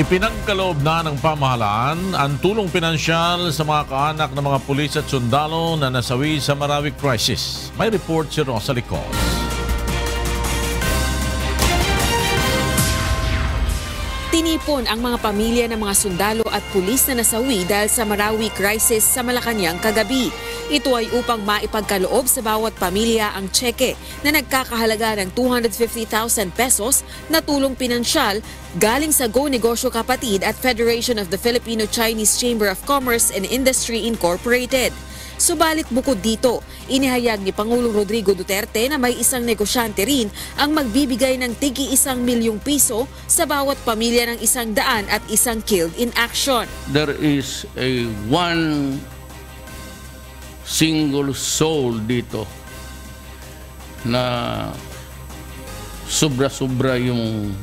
Ipinagkaloob na ng pamahalaan ang tulong pinansyal sa mga kaanak ng mga pulis at sundalo na nasawi sa Marawi crisis. May report si Rosalie Cos. Tinipon ang mga pamilya ng mga sundalo at pulis na nasawi dahil sa Marawi crisis sa Malacanang kagabi. Ito ay upang maipagkaloob sa bawat pamilya ang tseke na nagkakahalaga ng 250,000 pesos na tulong pinansyal galing sa Go Negosyo Kapatid at Federation of the Filipino-Chinese Chamber of Commerce and Industry Incorporated. Subalit bukod dito, inihayag ni Pangulong Rodrigo Duterte na may isang negosyante rin ang magbibigay ng tigi isang milyong piso sa bawat pamilya ng isang daan at isang killed in action. there is a one single soul dito na sobra-sobra yung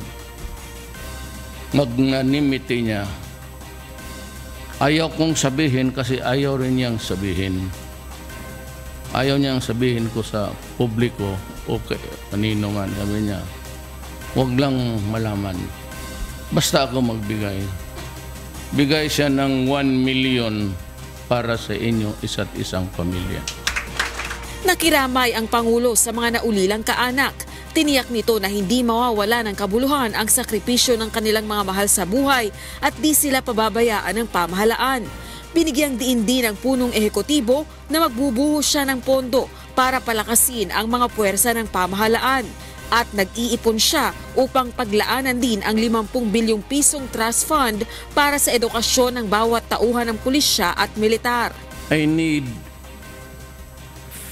magnanimity niya. Ayaw kong sabihin kasi ayaw rin niyang sabihin. Ayaw niyang sabihin ko sa publiko o kay kanino man sabi niya. Huwag lang malaman. Basta ako magbigay bigay siya ng 1 million para sa inyo isa't isang pamilya. Nakiramay ang Pangulo sa mga naulilang kaanak. Tiniyak nito na hindi mawawala ng kabuluhan ang sakripisyo ng kanilang mga mahal sa buhay at di sila pababayaan ng pamahalaan. Binigyang diin din ng punong ehekutibo na magbubuhos siya ng pondo para palakasin ang mga puwersa ng pamahalaan at nag-iipon siya upang paglaanan din ang 50 bilyong pisong trust fund para sa edukasyon ng bawat tauhan ng pulisya at militar. I need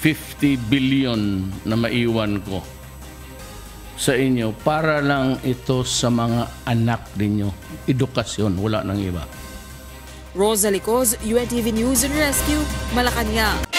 50 billion na maiwan ko sa inyo para lang ito sa mga anak ninyo. Edukasyon, wala nang iba. Rosa Licoz, UNTV News and Rescue, Malacanang.